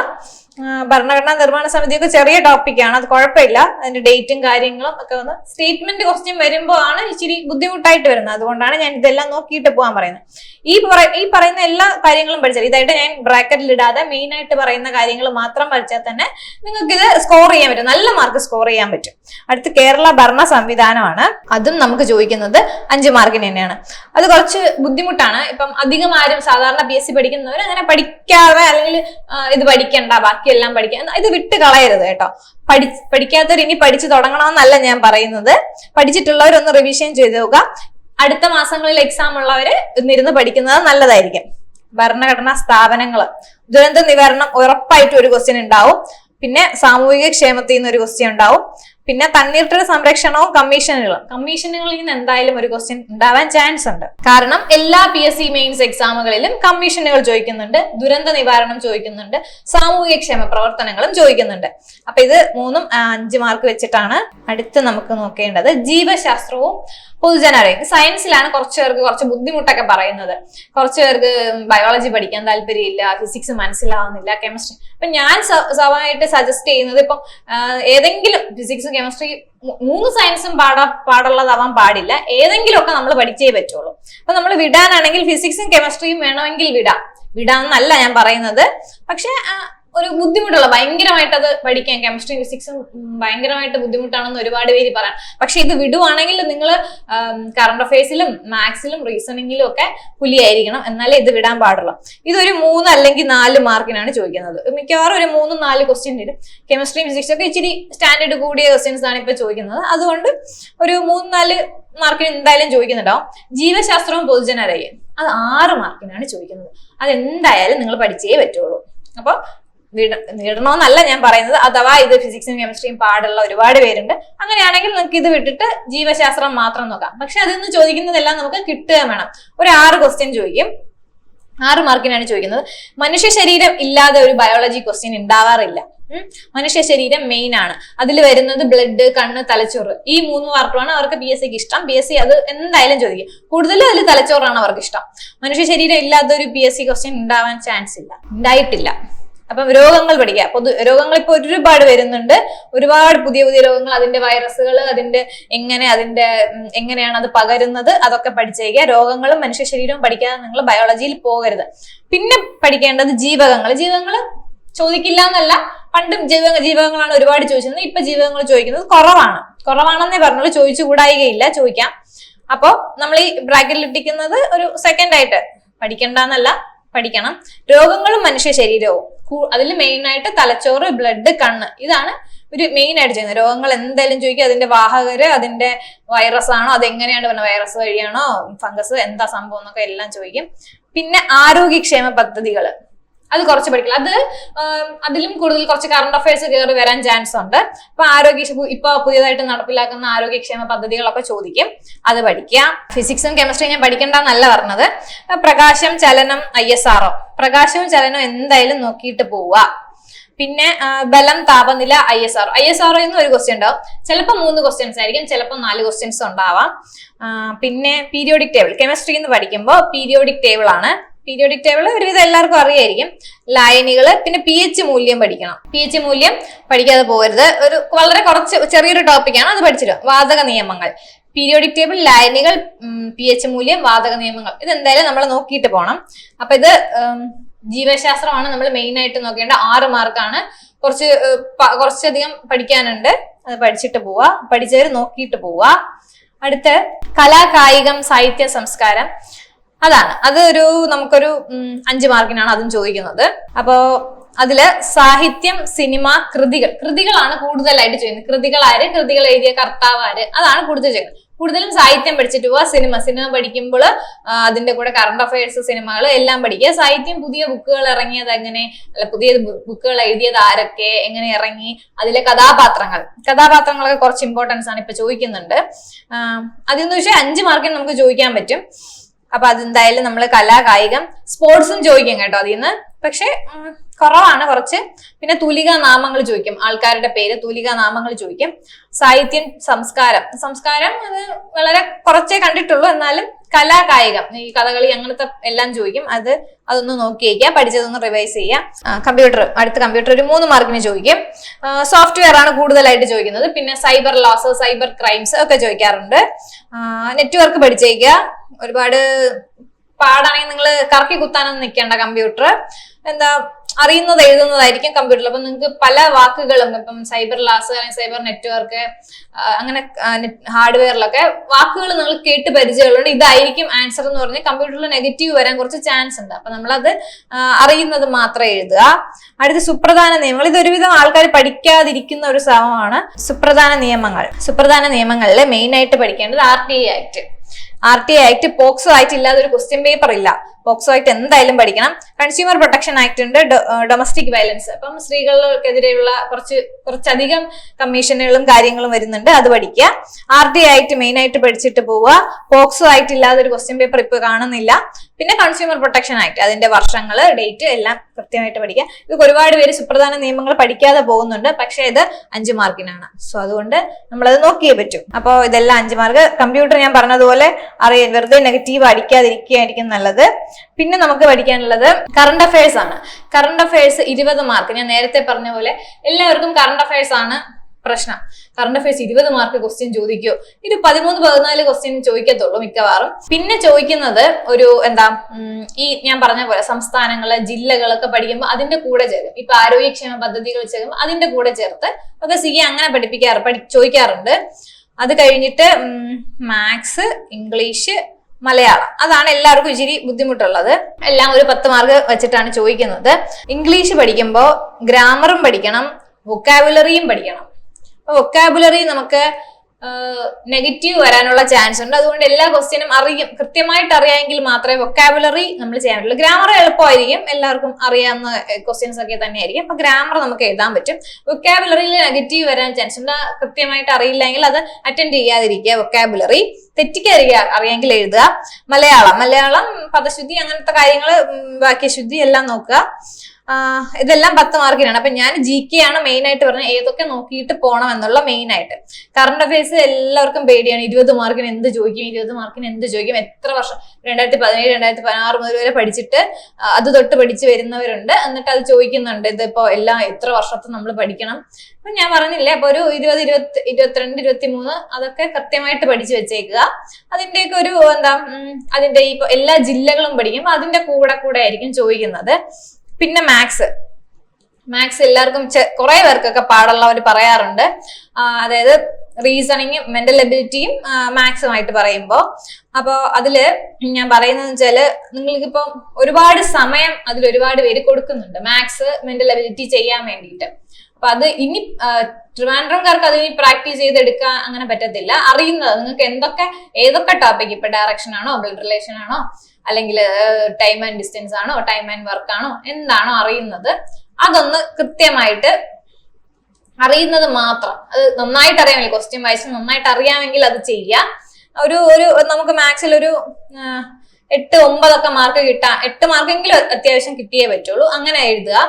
ഭരണഘടനാ നിർമ്മാണ സമിതിയൊക്കെ ചെറിയ ടോപ്പിക്കാണ് അത് കുഴപ്പമില്ല. അതിന്റെ ഡേറ്റും കാര്യങ്ങളും ഒക്കെ വന്ന് സ്റ്റേറ്റ്മെന്റ് ക്വസ്റ്റ്യൻ വരുമ്പോൾ ആണ് ഇച്ചിരി ബുദ്ധിമുട്ടായിട്ട് വരുന്നത്. അതുകൊണ്ടാണ് ഞാൻ ഇതെല്ലാം നോക്കിയിട്ട് പോകാൻ പറയുന്നത്. ഈ ഈ പറയുന്ന എല്ലാ കാര്യങ്ങളും പഠിച്ചാൽ ഇതായിട്ട് ഞാൻ ബ്രാക്കറ്റിൽ ഇടാതെ മെയിൻ ആയിട്ട് പറയുന്ന കാര്യങ്ങൾ മാത്രം പഠിച്ചാൽ തന്നെ നിങ്ങൾക്ക് ഇത് സ്കോർ ചെയ്യാൻ പറ്റും. നല്ല മാർക്ക് സ്കോർ ചെയ്യാൻ പറ്റും. അടുത്ത് കേരള ഭരണ സംവിധാനമാണ്. അതും നമുക്ക് ചോദിക്കുന്നത് അഞ്ച് മാർക്കിന് തന്നെയാണ്. അത് കുറച്ച് ബുദ്ധിമുട്ടാണ്. ഇപ്പം അധികം ആരും സാധാരണ പി എസ് സി പഠിക്കുന്നവർ അങ്ങനെ പഠിക്കാതെ അല്ലെങ്കിൽ ഇത് പഠിക്കണ്ട. ബാക്കിയെല്ലാം പഠിക്കാൻ. ഇത് വിട്ട് കളയരുത് കേട്ടോ. പഠി പഠിക്കാത്തവർ ഇനി പഠിച്ചു തുടങ്ങണമെന്നല്ല ഞാൻ പറയുന്നത്. പഠിച്ചിട്ടുള്ളവരൊന്ന് റിവിഷൻ ചെയ്ത് നോക്കുക. അടുത്ത മാസങ്ങളിൽ എക്സാം ഉള്ളവര് ഇന്നിരുന്ന് പഠിക്കുന്നത് നല്ലതായിരിക്കും. ഭരണഘടനാ സ്ഥാപനങ്ങൾ ദുരന്ത നിവാരണം ഉറപ്പായിട്ടും ഒരു ക്വസ്റ്റ്യൻ ഉണ്ടാവും. പിന്നെ സാമൂഹിക ക്ഷേമത്തിൽ നിന്ന് ഒരു ക്വസ്റ്റ്യൻ ഉണ്ടാവും. പിന്നെ തണ്ണീർത്തട സംരക്ഷണവും കമ്മീഷനുകളും. കമ്മീഷനുകളിൽ നിന്ന് എന്തായാലും ഒരു ക്വസ്റ്റ്യൻ ഉണ്ടാവാൻ ചാൻസ് ഉണ്ട്. കാരണം എല്ലാ പി എസ് സി മെയിൻസ് എക്സാമുകളിലും കമ്മീഷനുകൾ ചോദിക്കുന്നുണ്ട് ദുരന്ത നിവാരണം ചോദിക്കുന്നുണ്ട് സാമൂഹിക ക്ഷേമ പ്രവർത്തനങ്ങളും ചോദിക്കുന്നുണ്ട്. അപ്പൊ ഇത് മൂന്നും അഞ്ച് മാർക്ക് വെച്ചിട്ടാണ് അടുത്ത് നമുക്ക് നോക്കേണ്ടത്. ജീവശാസ്ത്രവും പൊതുജനാരോഗ്യം സയൻസിലാണ് കുറച്ച് പേർക്ക് കുറച്ച് ബുദ്ധിമുട്ടൊക്കെ പറയുന്നത്. കുറച്ച് പേർക്ക് ബയോളജി പഠിക്കാൻ താല്പര്യമില്ല ഫിസിക്സ് മനസ്സിലാവുന്നില്ല കെമിസ്ട്രി അപ്പൊ ഞാൻ സ്വഭാവമായിട്ട് സജസ്റ്റ് ചെയ്യുന്നത് ഇപ്പം ഏതെങ്കിലും ഫിസിക്സ് കെമിസ്ട്രി മൂന്ന് സയൻസും പാടാ പാടുള്ളതാവാൻ പാടില്ല. ഏതെങ്കിലുമൊക്കെ നമ്മൾ പഠിച്ചേ പറ്റുള്ളൂ. അപ്പൊ നമ്മൾ വിടാനാണെങ്കിൽ ഫിസിക്സും കെമിസ്ട്രിയും വേണമെങ്കിൽ വിടാം. വിടാന്നല്ല ഞാൻ പറയുന്നത്. പക്ഷെ ഒരു ബുദ്ധിമുട്ടുള്ള ഭയങ്കരമായിട്ട് അത് പഠിക്കാൻ കെമിസ്ട്രി ഫിസിക്സും ഭയങ്കരമായിട്ട് ബുദ്ധിമുട്ടാണെന്ന് ഒരുപാട് പേര് പറയാം പക്ഷെ ഇത് വിടുവാണെങ്കിൽ നിങ്ങൾ കറണ്ട് അഫയേഴ്സിലും മാത്സിലും റീസണിങ്ങിലും ഒക്കെ പുലിയായിരിക്കണം. എന്നാലേ ഇത് വിടാൻ പാടുള്ളൂ. ഇതൊരു മൂന്ന് അല്ലെങ്കിൽ നാല് മാർക്കിനാണ് ചോദിക്കുന്നത്. മിക്കവാറും ഒരു മൂന്നും നാല് ക്വസ്റ്റ്യൻ വരും. കെമിസ്ട്രി ഫിസിക്സ് ഒക്കെ ഇച്ചിരി സ്റ്റാൻഡേർഡ് കൂടിയ ക്വസ്റ്റ്യൻസ് ആണ് ഇപ്പൊ ചോദിക്കുന്നത്. അതുകൊണ്ട് ഒരു മൂന്ന് നാല് മാർക്കിന് എന്തായാലും ചോദിക്കുന്നുണ്ടാവും. ജീവശാസ്ത്രവും പൊതുജനരയും അത് ആറ് മാർക്കിനാണ് ചോദിക്കുന്നത്. അത് എന്തായാലും നിങ്ങൾ പഠിച്ചേ പറ്റുള്ളൂ. അപ്പൊ വിട വിടണമെന്നല്ല ഞാൻ പറയുന്നത്. അഥവാ ഇത് ഫിസിക്സും കെമിസ്ട്രിയും പാടുള്ള ഒരുപാട് പേരുണ്ട്. അങ്ങനെയാണെങ്കിൽ നിങ്ങൾക്ക് ഇത് വിട്ടിട്ട് ജീവശാസ്ത്രം മാത്രം നോക്കാം. പക്ഷെ അതിൽ നിന്ന് ചോദിക്കുന്നതെല്ലാം നമുക്ക് കിട്ടുക വേണം. ഒരു ആറ് ക്വസ്റ്റ്യൻ ചോദിക്കും. ആറ് മാർക്കിനാണ് ചോദിക്കുന്നത്. മനുഷ്യ ശരീരം ഇല്ലാതെ ഒരു ബയോളജി ക്വസ്റ്റ്യൻ ഉണ്ടാവാറില്ല. മനുഷ്യ ശരീരം മെയിൻ ആണ്. അതിൽ വരുന്നത് ബ്ലഡ് കണ്ണ് തലച്ചോറ്. ഈ മൂന്ന് മാർക്കുമാണ് അവർക്ക് പി എസ് സിക്ക് ഇഷ്ടം. പി എസ് സി അത് എന്തായാലും ചോദിക്കും. കൂടുതലും അതിൽ തലച്ചോറാണ് അവർക്ക് ഇഷ്ടം. മനുഷ്യ ശരീരം ഇല്ലാത്ത ഒരു പി എസ് സി ക്വസ്റ്റ്യൻ ഉണ്ടാവാൻ ചാൻസ് ഇല്ല. ഉണ്ടായിട്ടില്ല അപ്പം രോഗങ്ങൾ പഠിക്കുക. പൊതു രോഗങ്ങൾ ഇപ്പൊ ഒരുപാട് വരുന്നുണ്ട്. ഒരുപാട് പുതിയ പുതിയ രോഗങ്ങൾ അതിന്റെ വൈറസുകൾ അതിന്റെ എങ്ങനെ അതിന്റെ എങ്ങനെയാണ് അത് പകരുന്നത് അതൊക്കെ പഠിച്ചേക്കുക. രോഗങ്ങളും മനുഷ്യ ശരീരവും പഠിക്കാതെ നിങ്ങൾ ബയോളജിയിൽ പോകരുത്. പിന്നെ പഠിക്കേണ്ടത് ജീവകങ്ങൾ. ജീവകങ്ങൾ ചോദിക്കില്ല എന്നല്ല. പണ്ടും ജീവ ജീവകങ്ങളാണ് ഒരുപാട് ചോദിച്ചിരുന്നത്. ഇപ്പൊ ജീവകങ്ങൾ ചോദിക്കുന്നത് കുറവാണ്. കുറവാണെന്നേ പറഞ്ഞുള്ളൂ. ചോദിച്ചു കൂടായികയില്ല ചോദിക്കാം. അപ്പോ നമ്മൾ ഈ ബ്രാക്കറ്റിൽ ഇട്ടിരിക്കുന്നത് ഒരു സെക്കൻഡ് ആയിട്ട്. പഠിക്കണ്ടെന്നല്ല പഠിക്കണം. രോഗങ്ങളും മനുഷ്യ ശരീരവും. അതിൽ മെയിൻ ആയിട്ട് തലച്ചോറ് ബ്ലഡ് കണ്ണ്. ഇതാണ് ഒരു മെയിൻ ആയിട്ട് ചെയ്യുന്നത്. രോഗങ്ങൾ എന്തായാലും ചോദിക്കുക അതിന്റെ വാഹകര് അതിന്റെ വൈറസ് ആണോ അതെങ്ങനെയാണ് പറഞ്ഞത് വൈറസ് വഴിയാണോ ഫംഗസ് എന്താ സംഭവം എന്നൊക്കെ എല്ലാം ചോദിക്കും. പിന്നെ ആരോഗ്യക്ഷേമ പദ്ധതികൾ അത് കുറച്ച് പഠിക്കണം. അത് അതിലും കൂടുതൽ കുറച്ച് കറണ്ട് അഫയേഴ്സ് കയറി വരാൻ ചാൻസ് ഉണ്ട്. അപ്പൊ ആരോഗ്യ ഇപ്പൊ പുതിയതായിട്ട് നടപ്പിലാക്കുന്ന ആരോഗ്യക്ഷേമ പദ്ധതികളൊക്കെ ചോദിക്കും. അത് പഠിക്കുക. ഫിസിക്സും കെമിസ്ട്രിയും ഞാൻ പഠിക്കണ്ടെന്നല്ല പറഞ്ഞത്. പ്രകാശം ചലനം ഐ എസ് ആർഒ പ്രകാശവും ചലനവും എന്തായാലും നോക്കിയിട്ട് പോവുക. പിന്നെ ബലം താപനില I S R I S R എന്ന് ഒരു ക്വസ്റ്റ്യൻ ഉണ്ടാവും. ചിലപ്പോൾ മൂന്ന് ക്വസ്റ്റ്യൻസ് ആയിരിക്കും ചിലപ്പോൾ നാല് ക്വസ്റ്റ്യൻസ് ഉണ്ടാവാം. പിന്നെ പീരിയോഡിക് ടേബിൾ കെമിസ്ട്രി എന്ന് പഠിക്കുമ്പോൾ പീരിയോഡിക് ടേബിൾ ആണ്. പീരിയോഡിക് ടേബിൾ ഒരുവിധം എല്ലാവർക്കും അറിയായിരിക്കും. ലൈനുകൾ പിന്നെ പി എച്ച് മൂല്യം പഠിക്കണം. പി എച്ച് മൂല്യം പഠിക്കാതെ പോകരുത്. ഒരു വളരെ കുറച്ച് ചെറിയൊരു ടോപ്പിക്കാണ് അത് പഠിച്ചിട്ട് വാതക നിയമങ്ങൾ. പീരിയോഡിക് ടേബിൾ ലൈനുകൾ പി എച്ച് മൂല്യം വാതക നിയമങ്ങൾ. ഇത് എന്തായാലും നമ്മൾ നോക്കിയിട്ട് പോകണം അപ്പൊ ഇത് ജീവശാസ്ത്രമാണ് നമ്മൾ മെയിൻ ആയിട്ട് നോക്കേണ്ട ആറ് മാർക്കാണ് കുറച്ച് കുറച്ചധികം പഠിക്കാനുണ്ട്. അത് പഠിച്ചിട്ട് പോവാ. പഠിച്ചവർ നോക്കിയിട്ട് പോവാ. അടുത്ത് കലാ കായികം സാഹിത്യ സംസ്കാരം. അതാണ്. അത് ഒരു നമുക്കൊരു അഞ്ചു മാർക്കിനാണ് അതും ചോദിക്കുന്നത്. അപ്പോ അതിൽ സാഹിത്യം സിനിമ കൃതികൾ. കൃതികളാണ് കൂടുതലായിട്ട് ചെയ്യുന്നത് കൃതികൾ ആര് കൃതികൾ എഴുതിയ കർത്താവ് ആര് അതാണ് കൂടുതൽ ചെയ്യുന്നത് കൂടുതലും സാഹിത്യം പഠിച്ചിട്ട് പോവാ. സിനിമ സിനിമ പഠിക്കുമ്പോൾ അതിന്റെ കൂടെ കറണ്ട് അഫയേഴ്സ് സിനിമകൾ എല്ലാം പഠിക്കുക. സാഹിത്യം പുതിയ ബുക്കുകൾ ഇറങ്ങിയത് എങ്ങനെ? അല്ല പുതിയ ബുക്കുകൾ എഴുതിയത് ആരൊക്കെ? എങ്ങനെ ഇറങ്ങി? അതിലെ കഥാപാത്രങ്ങൾ. കഥാപാത്രങ്ങളൊക്കെ കുറച്ച് ഇമ്പോർട്ടൻസ് ആണ് ഇപ്പൊ ചോദിക്കുന്നുണ്ട്. അതിൽ അതെന്ന് വെച്ചാൽ അഞ്ച് മാർക്കിന് നമുക്ക് ചോദിക്കാൻ പറ്റും. അപ്പൊ അതെന്തായാലും നമ്മൾ കലാ കായികം സ്പോർട്സും ചോദിക്കും കേട്ടോ അതിൽ നിന്ന് പക്ഷെ കുറവാണ് കുറച്ച്. പിന്നെ തൂലിക നാമങ്ങൾ ചോദിക്കും. ആൾക്കാരുടെ പേര് തൂലിക നാമങ്ങൾ ചോദിക്കും. സാഹിത്യം സംസ്കാരം. സംസ്കാരം അത് വളരെ കുറച്ചേ കണ്ടിട്ടുള്ളൂ. എന്നാലും കലാകായികം. ഈ കഥകളി അങ്ങനത്തെ എല്ലാം ചോദിക്കും. അത് അതൊന്ന് നോക്കി വയ്ക്കുക. പഠിച്ചതൊന്ന് റിവൈസ് ചെയ്യുക. കമ്പ്യൂട്ടർ അടുത്ത കമ്പ്യൂട്ടർ ഒരു മൂന്ന് മാർക്കിന് ചോദിക്കും. സോഫ്റ്റ്വെയർ ആണ് കൂടുതലായിട്ട് ചോദിക്കുന്നത്. പിന്നെ സൈബർ ലോസ് സൈബർ ക്രൈംസ് ഒക്കെ ചോദിക്കാറുണ്ട്. നെറ്റ്വർക്ക് പഠിച്ചേക്കുക. ഒരുപാട് പാടാണെങ്കിൽ നിങ്ങൾ കറക്കി കുത്താനൊന്നും നിൽക്കേണ്ട കമ്പ്യൂട്ടർ എന്താ അറിയുന്നത് എഴുതുന്നതായിരിക്കും കമ്പ്യൂട്ടറിൽ അപ്പൊ നിങ്ങൾക്ക് പല വാക്കുകളും ഇപ്പം സൈബർ ലാസ് അല്ലെങ്കിൽ സൈബർ നെറ്റ്വർക്ക് അങ്ങനെ ഹാർഡ്വെയറിലൊക്കെ വാക്കുകൾ നിങ്ങൾ കേട്ട് പരിചയമുള്ളത് ഇതായിരിക്കും ആൻസർ എന്ന് പറഞ്ഞാൽ കമ്പ്യൂട്ടറിൽ നെഗറ്റീവ് വരാൻ കുറച്ച് ചാൻസ് ഉണ്ട്. അപ്പൊ നമ്മളത് അറിയുന്നത് മാത്രം എഴുതുക. അടുത്ത സുപ്രധാന നിയമങ്ങൾ. ഇത് ഒരുവിധം ആൾക്കാർ പഠിക്കാതിരിക്കുന്ന ഒരു സമയമാണ് സുപ്രധാന നിയമങ്ങൾ. സുപ്രധാന നിയമങ്ങളിൽ മെയിൻ ആയിട്ട് പഠിക്കേണ്ടത് R T I act R T I act POCSO act ഇല്ലാതെ ഒരു ക്വസ്റ്റ്യൻ പേപ്പർ ഇല്ല. പോക്സോ ആക്ട് എന്തായാലും പഠിക്കണം. കൺസ്യൂമർ പ്രൊട്ടക്ഷൻ ആക്ട് ഉണ്ട് ഡൊമസ്റ്റിക് വയലൻസ് അപ്പം സ്ത്രീകൾക്കെതിരെയുള്ള കുറച്ച് കുറച്ചധികം കമ്മീഷനുകളും കാര്യങ്ങളും വരുന്നുണ്ട്. അത് പഠിക്കുക. ആർ ഡി ആയിട്ട് മെയിൻ ആയിട്ട് പഠിച്ചിട്ട് പോവുക. പോക്സോ ആയിട്ട് ഇല്ലാതെ ഒരു ക്വസ്റ്റ്യൻ പേപ്പർ ഇപ്പൊ കാണുന്നില്ല. പിന്നെ കൺസ്യൂമർ പ്രൊട്ടക്ഷൻ ആക്ട് അതിന്റെ വർഷങ്ങൾ ഡേറ്റ് എല്ലാം കൃത്യമായിട്ട് പഠിക്കുക. ഇത് ഒരുപാട് പേര് സുപ്രധാന നിയമങ്ങൾ പഠിക്കാതെ പോകുന്നുണ്ട്. പക്ഷേ ഇത് അഞ്ച് മാർക്കിനാണ്. സോ അതുകൊണ്ട് നമ്മളത് നോക്കിയേ പറ്റും. അപ്പോൾ ഇതെല്ലാം അഞ്ച് മാർക്ക്. കമ്പ്യൂട്ടർ ഞാൻ പറഞ്ഞതുപോലെ അറിയാൻ വെറുതെ നെഗറ്റീവ് അടിക്കാതിരിക്കുകയായിരിക്കും നല്ലത്. പിന്നെ നമുക്ക് പഠിക്കാനുള്ളത് കറണ്ട് അഫയേഴ്സ് ആണ്. കറണ്ട് അഫയേഴ്സ് ഇരുപത് മാർക്ക് ഞാൻ നേരത്തെ പറഞ്ഞ പോലെ എല്ലാവർക്കും കറണ്ട് അഫയേഴ്സ് ആണ് പ്രശ്നം. കറണ്ട് അഫയേഴ്സ് ഇരുപത് മാർക്ക് ക്വസ്റ്റ്യൻ ചോദിക്കോ. ഇത് പതിമൂന്ന് പതിനാല് ക്വസ്റ്റ്യൻ ചോദിക്കത്തുള്ളൂ മിക്കവാറും. പിന്നെ ചോദിക്കുന്നത് ഒരു എന്താ ഈ ഞാൻ പറഞ്ഞ പോലെ സംസ്ഥാനങ്ങൾ ജില്ലകളൊക്കെ പഠിക്കുമ്പോൾ അതിന്റെ കൂടെ ചേരും. ഇപ്പൊ ആരോഗ്യക്ഷേമ പദ്ധതികൾ ചേരും അതിന്റെ കൂടെ ചേർത്ത് ഒക്കെ സി അങ്ങനെ പഠിപ്പിക്കാറ് പഠി ചോദിക്കാറുണ്ട്. അത് കഴിഞ്ഞിട്ട് മാത്സ് ഇംഗ്ലീഷ് മലയാളം. അതാണ് എല്ലാവർക്കും ഇച്ചിരി ബുദ്ധിമുട്ടുള്ളത്. എല്ലാം ഒരു പത്ത് മാർക്ക് വെച്ചിട്ടാണ് ചോദിക്കുന്നത്. ഇംഗ്ലീഷ് പഠിക്കുമ്പോൾ ഗ്രാമറും പഠിക്കണം വൊക്കാബുലറിയും പഠിക്കണം. വൊക്കാബുലറി നമുക്ക് നെഗറ്റീവ് വരാനുള്ള ചാൻസ് ഉണ്ട്. അതുകൊണ്ട് എല്ലാ ക്വസ്റ്റ്യനും അറിയും. കൃത്യമായിട്ട് അറിയാമെങ്കിൽ മാത്രമേ വൊക്കാബുലറി നമ്മൾ ചെയ്യാൻ പറ്റുള്ളൂ. ഗ്രാമർ എളുപ്പമായിരിക്കും. എല്ലാവർക്കും അറിയാവുന്ന ക്വസ്റ്റ്യൻസ് ഒക്കെ തന്നെയായിരിക്കും. അപ്പൊ ഗ്രാമർ നമുക്ക് എഴുതാൻ പറ്റും. വൊക്കാബുലറിയിൽ നെഗറ്റീവ് വരാൻ ചാൻസ് ഉണ്ട്. കൃത്യമായിട്ട് അറിയില്ലെങ്കിൽ അത് അറ്റൻഡ് ചെയ്യാതിരിക്കുക വൊക്കാബുലറി തെറ്റിക്കാതിരിക്കുക അറിയാമെങ്കിൽ എഴുതുക. മലയാളം. മലയാളം പദശുദ്ധി അങ്ങനത്തെ കാര്യങ്ങൾ വാക്യശുദ്ധി എല്ലാം നോക്കുക. ഇതെല്ലാം പത്ത് മാർക്കിനാണ്. അപ്പൊ ഞാൻ ജി കെ ആണ് മെയിൻ ആയിട്ട് പറഞ്ഞത്. ഏതൊക്കെ നോക്കിയിട്ട് പോകണം എന്നുള്ള മെയിൻ ആയിട്ട്. കറണ്ട് അഫയേഴ്സ് എല്ലാവർക്കും പേടിയാണ്. ഇരുപത് മാർക്കിന് എന്ത് ചോദിക്കും? ഇരുപത് മാർക്കിന് എന്ത് ചോദിക്കും? എത്ര വർഷം? രണ്ടായിരത്തി പതിനേഴ് രണ്ടായിരത്തി പതിനാറ് മുതൽ വരെ പഠിച്ചിട്ട് അത് തൊട്ട് പഠിച്ചു വരുന്നവരുണ്ട്. എന്നിട്ട് അത് ചോദിക്കുന്നുണ്ട്. ഇതിപ്പോ എല്ലാം എത്ര വർഷത്തെ നമ്മൾ പഠിക്കണം? അപ്പൊ ഞാൻ പറഞ്ഞില്ലേ അപ്പൊ ഒരു ഇരുപത് ഇരുപത്തി ഇരുപത്തിരണ്ട് ഇരുപത്തി മൂന്ന് അതൊക്കെ കൃത്യമായിട്ട് പഠിച്ചു വെച്ചേക്കുക. അതിന്റെയൊക്കെ ഒരു എന്താ അതിന്റെ ഇപ്പൊ എല്ലാ ജില്ലകളും പഠിക്കും. അതിന്റെ കൂടെ കൂടെ ആയിരിക്കും ചോദിക്കുന്നത്. പിന്നെ മാത്സ് മാത്സ് എല്ലാവർക്കും കുറെ പേർക്കൊക്കെ പാടുള്ളവർ പറയാറുണ്ട്. അതായത് റീസണിങ്ങും മെന്റൽ എബിലിറ്റിയും മാത്സുമായിട്ട് പറയുമ്പോൾ അപ്പോൾ അതിൽ ഞാൻ പറയുന്നത് വെച്ചാൽ നിങ്ങൾക്കിപ്പം ഒരുപാട് സമയം അതിൽ ഒരുപാട് പേര് കൊടുക്കുന്നുണ്ട്. മാത്സ് മെന്റൽ എബിലിറ്റി ചെയ്യാൻ വേണ്ടിയിട്ട്. അപ്പൊ അത് ഇനി ട്രിവാൻഡ്രംകാർക്ക് അത് ഇനി പ്രാക്ടീസ് ചെയ്തെടുക്കാൻ അങ്ങനെ പറ്റത്തില്ല. അറിയുന്നത് നിങ്ങൾക്ക് എന്തൊക്കെ ഏതൊക്കെ ടോപ്പിക് ഇപ്പൊ ഡയറക്ഷൻ ആണോ ബ്ലഡ് റിലേഷൻ ആണോ അല്ലെങ്കിൽ ടൈം ആൻഡ് ഡിസ്റ്റൻസ് ആണോ ടൈം ആൻഡ് വർക്ക് ആണോ എന്താണോ അറിയുന്നത് അതൊന്ന് കൃത്യമായിട്ട് അറിയുന്നത് മാത്രം. അത് നന്നായിട്ട് അറിയാമെങ്കിൽ ക്വസ്റ്റ്യൻ വൈസ് നന്നായിട്ട് അറിയാമെങ്കിൽ അത് ചെയ്യാം. ഒരു ഒരു നമുക്ക് മാത്സിൽ ഒരു എട്ട് ഒമ്പതൊക്കെ മാർക്ക് കിട്ടാം എട്ട് മാർക്കെങ്കിലും അത്യാവശ്യം കിട്ടിയേ പറ്റുള്ളൂ. അങ്ങനെ എഴുതുക.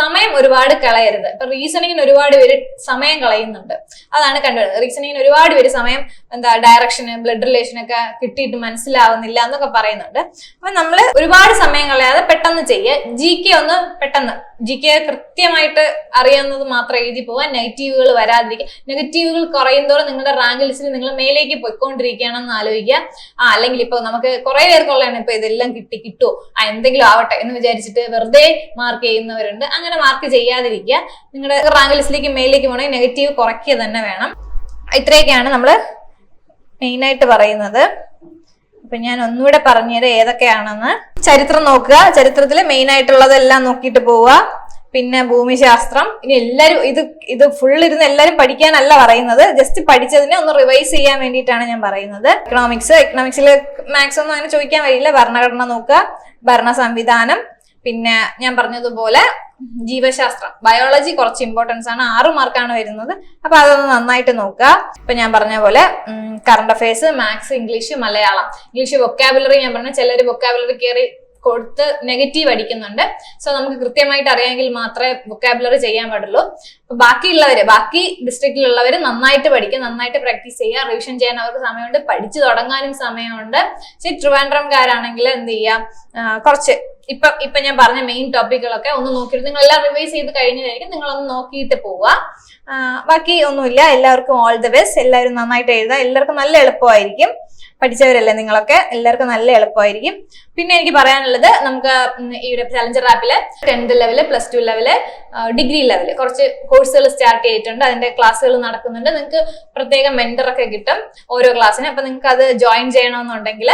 സമയം ഒരുപാട് കളയരുത്. റീസണിങ്ങിന് ഒരുപാട് പേര് സമയം കളയുന്നുണ്ട്. അതാണ് കണ്ടുവരുന്നത് റീസണിങ്ങിന് ഒരുപാട് പേര് സമയം എന്താ ഡയറക്ഷന് ബ്ലഡ് റിലേഷൻ ഒക്കെ കിട്ടിയിട്ട് മനസ്സിലാവുന്നില്ല എന്നൊക്കെ പറയുന്നുണ്ട്. അപ്പൊ നമ്മൾ ഒരുപാട് സമയം കളയാതെ പെട്ടെന്ന് ചെയ്യുക ജി കെ ഒന്ന് പെട്ടെന്ന്. ജി കെ കൃത്യമായിട്ട് അറിയാവുന്നത് മാത്രം എഴുതി പോവാൻ നെഗറ്റീവുകൾ വരാതിരിക്കുക. നെഗറ്റീവുകൾ കുറയുന്നതോടെ നിങ്ങളുടെ റാങ്ക് ലിസ്റ്റിൽ നിങ്ങൾ മേലേക്ക് പോയിക്കൊണ്ടിരിക്കുകയാണെന്ന് ആലോചിക്കുക. ആ അല്ലെങ്കിൽ ഇപ്പൊ നമുക്ക് കുറെ പേർക്കുള്ളതാണ് ഇപ്പൊ ഇതെല്ലാം കിട്ടി കിട്ടുമോ ആ എന്തെങ്കിലും ആവട്ടെ എന്ന് വിചാരിച്ചിട്ട് വെറുതെ മാർക്ക് ചെയ്യുന്നവരുണ്ട്. അങ്ങനെ മാർക്ക് ചെയ്യാതിരിക്കുക. നിങ്ങളുടെ റാങ്ക് ലിസ്റ്റിലേക്ക് മെയിലേക്ക് പോകണമെങ്കിൽ നെഗറ്റീവ് കുറയ്ക്കുക തന്നെ വേണം. ഇത്രയൊക്കെയാണ് നമ്മൾ മെയിൻ ആയിട്ട് പറയുന്നത്. അപ്പൊ ഞാൻ ഒന്നുകൂടെ പറഞ്ഞുതരാം ഏതൊക്കെയാണെന്ന്. ചരിത്രം നോക്കുക. ചരിത്രത്തിൽ മെയിൻ ആയിട്ടുള്ളതെല്ലാം നോക്കിയിട്ട് പോവുക. പിന്നെ ഭൂമിശാസ്ത്രം. ഇനി എല്ലാരും ഇത് ഇത് ഫുൾ ഇരുന്ന് എല്ലാരും പഠിക്കാനല്ല പറയുന്നത്. ജസ്റ്റ് പഠിച്ചതിനെ ഒന്ന് റിവൈസ് ചെയ്യാൻ വേണ്ടിയിട്ടാണ് ഞാൻ പറയുന്നത്. എക്കണോമിക്സ് എക്കണോമിക്സിൽ മാത്സ് ഒന്നും അങ്ങനെ ചോദിക്കാൻ കഴിയില്ല ഭരണഘടന നോക്കുക. ഭരണ സംവിധാനം. പിന്നെ ഞാൻ പറഞ്ഞതുപോലെ ജീവശാസ്ത്രം. ബയോളജി കുറച്ച് ഇമ്പോർട്ടൻസ് ആണ്. ആറ് മാർക്കാണ് വരുന്നത്. അപ്പൊ അതൊന്ന് നന്നായിട്ട് നോക്കുക. ഇപ്പൊ ഞാൻ പറഞ്ഞ പോലെ current affairs maths English Malayalam. English vocabulary ഞാൻ പറഞ്ഞ ചിലർ വൊക്കാബുലറി കയറി കൊടുത്ത് നെഗറ്റീവ് അടിക്കുന്നുണ്ട്. സോ നമുക്ക് കൃത്യമായിട്ട് അറിയാമെങ്കിൽ മാത്രമേ വൊക്കാബുലറി ചെയ്യാൻ പാടുള്ളൂ. അപ്പൊ ബാക്കിയുള്ളവര് ബാക്കി ഡിസ്ട്രിക്റ്റിലുള്ളവർ നന്നായിട്ട് പഠിക്കുക നന്നായിട്ട് പ്രാക്ടീസ് ചെയ്യുക. റിവിഷൻ ചെയ്യാൻ അവർക്ക് സമയമുണ്ട്. പഠിച്ചു തുടങ്ങാനും സമയമുണ്ട്. പക്ഷെ ട്രിവാൻഡ്രംകാരാണെങ്കിൽ എന്ത് ചെയ്യാം കുറച്ച് ഇപ്പൊ ഇപ്പൊ ഞാൻ പറഞ്ഞ മെയിൻ ടോപ്പിക്കുകളൊക്കെ ഒന്ന് നോക്കിയിട്ട് നിങ്ങൾ എല്ലാം റിവൈസ് ചെയ്ത് കഴിഞ്ഞതായിരിക്കും. നിങ്ങളൊന്ന് നോക്കിയിട്ട് പോവുക. ബാക്കി ഒന്നുമില്ല. എല്ലാവർക്കും ഓൾ ദ ബെസ്റ്റ് എല്ലാവരും നന്നായിട്ട് എഴുതുക. എല്ലാവർക്കും നല്ല എളുപ്പമായിരിക്കും. പഠിച്ചവരല്ലേ നിങ്ങളൊക്കെ? എല്ലാവർക്കും നല്ല എളുപ്പമായിരിക്കും. പിന്നെ എനിക്ക് പറയാനുള്ളത് നമുക്ക് ഈ ചലഞ്ചർ ആപ്പിൽ tenth level plus two level degree level കുറച്ച് കോഴ്സുകൾ സ്റ്റാർട്ട് ചെയ്തിട്ടുണ്ട്. അതിന്റെ ക്ലാസ്സുകൾ നടക്കുന്നുണ്ട്. നിങ്ങൾക്ക് പ്രത്യേക മെന്റർ ഒക്കെ കിട്ടും ഓരോ ക്ലാസ്സിന് അപ്പൊ നിങ്ങൾക്ക് അത് ജോയിൻ ചെയ്യണമെന്നുണ്ടെങ്കിൽ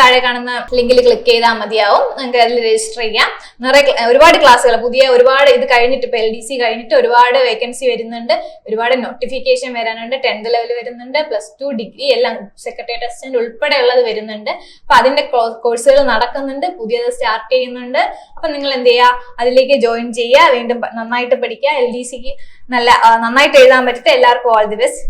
താഴെ കാണുന്ന ലിങ്കിൽ ക്ലിക്ക് ചെയ്താൽ മതിയാവും. നിങ്ങൾക്ക് അതിൽ രജിസ്റ്റർ ചെയ്യാം. നിറയെ ഒരുപാട് ക്ലാസ്സുകൾ പുതിയ ഒരുപാട് ഇത് കഴിഞ്ഞിട്ട് ഇപ്പൊ എൽ ഡി സി കഴിഞ്ഞിട്ട് ഒരുപാട് വേക്കൻസി വരുന്നുണ്ട്. ഒരുപാട് നോട്ടിഫിക്കേഷൻ വരാനുണ്ട്. ടെൻത്ത് ലെവൽ വരുന്നുണ്ട്. പ്ലസ് ടു ഡിഗ്രി എല്ലാം സെക്രട്ടറി അസിസ്റ്റന്റ് ഉൾപ്പെടെ ഉള്ളത് വരുന്നുണ്ട്. അപ്പൊ അതിന്റെ കോഴ്സുകൾ നടക്കുന്നുണ്ട്. പുതിയത് സ്റ്റാർട്ട് ചെയ്യുന്നുണ്ട്. അപ്പൊ നിങ്ങൾ എന്ത് ചെയ്യുക അതിലേക്ക് ജോയിൻ ചെയ്യുക. വീണ്ടും നന്നായിട്ട് പഠിക്കുക. എൽ ഡി സിക്ക് നല്ല നന്നായിട്ട് എഴുതാൻ പറ്റട്ടെ. എല്ലാവർക്കും ഓൾ ദി ബെസ്റ്റ്